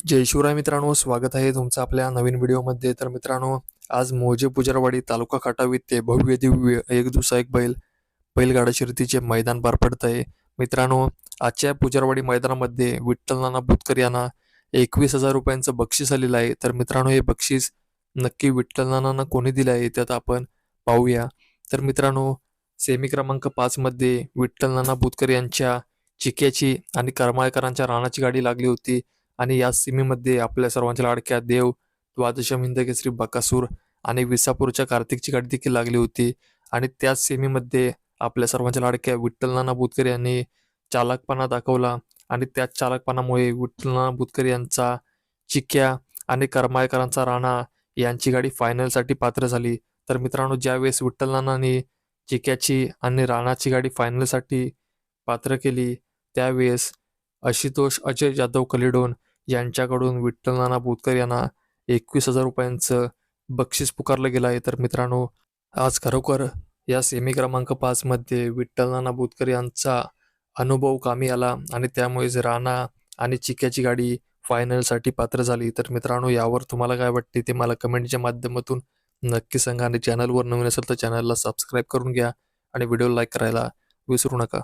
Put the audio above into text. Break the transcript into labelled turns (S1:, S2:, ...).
S1: जय शिवराय मित्रांनो स्वागत आहे तुमचं आपल्या नवीन व्हिडिओमध्ये. तर मित्रांनो आज मोजे पुजारवाडी तालुका खाटावी ते भव्य दिव्य एक दिवसा एक बैल बैलगाडा शर्यतीचे मैदान पार पडत आहे. मित्रांनो आजच्या पुजारवाडी मैदानामध्ये विठ्ठल नाना बुतकर यांना एकवीस हजार रुपयांचं बक्षीस आलेलं आहे. तर मित्रांनो हे बक्षीस नक्की विठ्ठल नानांना कोणी दिलं आहे त्यात आपण पाहूया. तर मित्रांनो सेमी क्रमांक पाचमध्ये विठ्ठल नाना बुतकर यांच्या चिक्याची आणि करमाळकरांच्या राणाची गाडी लागली होती. आणि या सीमेमध्ये आपल्या सर्वांच्या लाडक्या देव द्वादशम हिंद केसरी बकासूर आणि विसापूरच्या कार्तिकची गाडी देखील लागली होती. आणि त्याच सेमीमध्ये आपल्या सर्वांच्या लाडक्या विठ्ठल नाना बुतकर यांनी चालकपणा दाखवला. आणि त्याच चालकपणामुळे विठ्ठल नाना बुतकर यांचा चिक्या आणि करमायकरांचा राणा यांची गाडी फायनलसाठी पात्र झाली. तर मित्रांनो ज्यावेळेस विठ्ठल नानांनी चिक्याची आणि राणाची गाडी फायनलसाठी पात्र केली त्यावेळेस आशुतोष अजय जाधव कलिडोन यांच्याकडून विठ्ठल नाना बोतकर यांना एकवीस हजार रुपयांचं बक्षीस पुकारलं गेलं आहे. तर मित्रांनो आज खरोखर या सेमी क्रमांक पाचमध्ये विठ्ठल नाना बोतकर यांचा अनुभव कामी आला आणि त्यामुळेच राणा आणि चिक्याची गाडी फायनलसाठी पात्र झाली. तर मित्रांनो यावर तुम्हाला काय वाटते ते मला कमेंटच्या माध्यमातून नक्की सांगा आणि चॅनलवर नवीन असेल तर चॅनलला सबस्क्राईब करून घ्या आणि व्हिडिओ लाईक करायला विसरू नका.